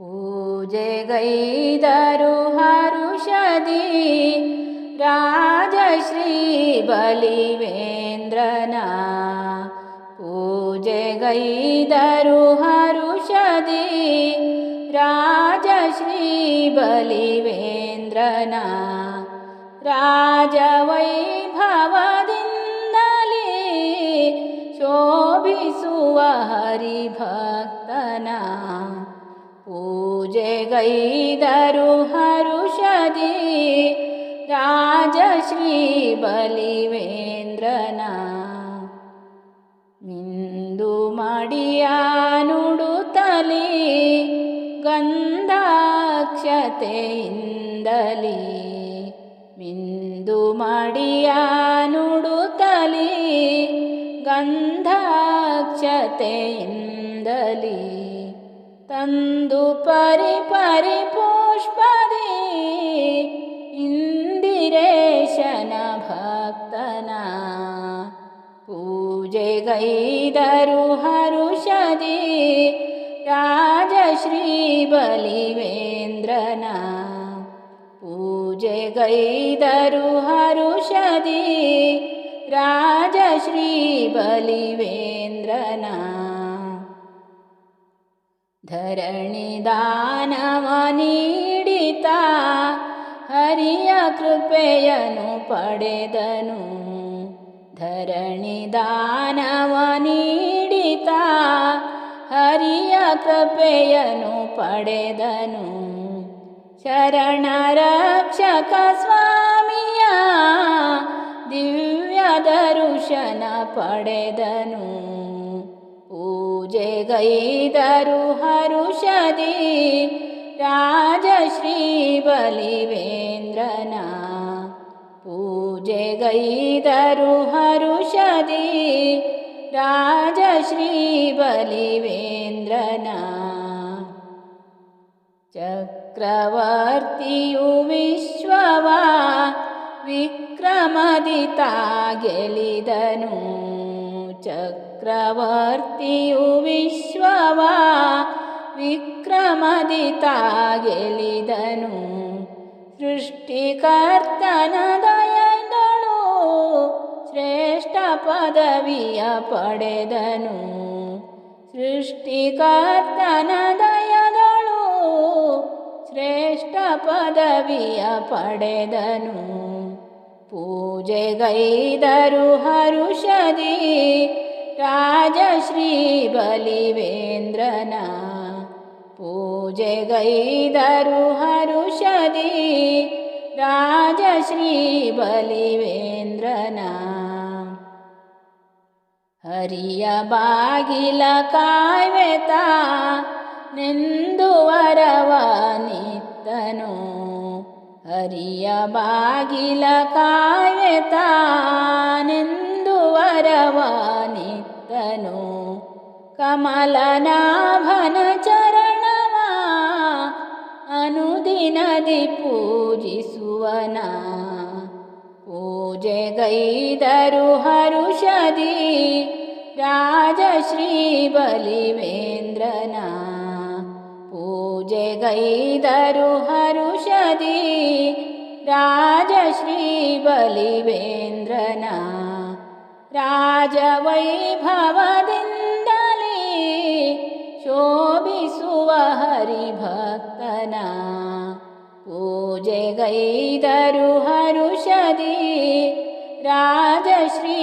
पूजयगी दरुहरुषदि राज्री बलिवेन्द्रना पूजयगी दरु हरुषदि राजश्री बलिवेन्द्रना राजव ಪೂಜೆಗೈದರು ಹರುಷದಿ ರಾಜಶ್ರೀ ಬಲಿವೇಂದ್ರನ ಮಿಂದು ಮಡಿಯ ನುಡುತ್ತಲಿ ಗಂಧಾಕ್ಷತೆಯಿಂದಲಿ ಮಿಂದು ಮಡಿಯ ನುಡುತ್ತಲಿ ಗಂಧಾಕ್ಷತೆಯಿಂದಲಿ तन्दुपरि परिपुष्पदि इन्दिरेशनभक्तना पूजे दरु हरुषदि राजश्री बलिवेन्द्रना पूजे गैदरु हरुषदि राजश्री बलिवेन्द्रना ಧರಣಿ ದಾನವ ನೀಡಿತ ಹರಿಯ ಕೃಪೆಯನು ಪಡೆದನು ಧರಣಿ ದಾನವ ನೀಡಿತ ಹರಿಯ ಕೃಪೆಯನು ಪಡೆದನು ಶರಣ ರಕ್ಷಕ ಸ್ವಾಮಿಯ ದಿವ್ಯ ದರುಶನ ಪಡೆದನು ಪೂಜೆಗೈದರು ಹರುಷದಿ ರಾಜಶ್ರೀ ಬಲಿವೇಂದ್ರನ ಪೂಜೆಗೈದರು ಹರುಷದಿ ರಾಜಶ್ರೀ ಬಲಿವೇಂದ್ರನ ಚಕ್ರವರ್ತಿಯು ವಿಶ್ವವ ವಿಕ್ರಮದಿತ ಗೆಲಿದನು ಚಕ್ರವರ್ತಿಯು ವಿಶ್ವವ ವಿಕ್ರಮದಿತ ಗೆಲಿದನು ಸೃಷ್ಟಿಕರ್ತನ ದಯದಳು ಶ್ರೇಷ್ಠ ಪದವಿಯ ಪಡೆದನು. ಸೃಷ್ಟಿಕರ್ತನ ದಯದಳು ಶ್ರೇಷ್ಠ ಪದವಿಯ ಪಡೆದನು. ಪೂಜೆಗೈದರು ಹರುಷದಿ ರಾಜಶ್ರೀ ಬಲಿವೇಂದ್ರನ ಪೂಜೆಗೈದರು ಹರುಷದಿ ರಾಜಶ್ರೀ ಬಲಿವೇಂದ್ರನ ಹರಿಯ ಬಾಗಿಲ ಕಾಯ್ವೆತ ನೆಂದು ವರವ ನಿತ್ತನು ಹರಿಯ ಬಾಗಿಲ ಕಾಯ್ವೆತ ನೆಂದು ವರವ ನಿತ್ತನು ಕಮಲನಾಭನ ಚರಣವ ಅನುದಿನದಿ ಪೂಜಿಸುವನ ಪೂಜೆಗೈದರು ಹರುಷದಿ ರಾಜಶ್ರೀ ಬಲಿವೇಂದ್ರನ जय गईदरुहरुषदि राजश्री राजवैभवदिन्दली शोभिसुव हरिभक्ना ऊजे गई हरुषदि राजश्री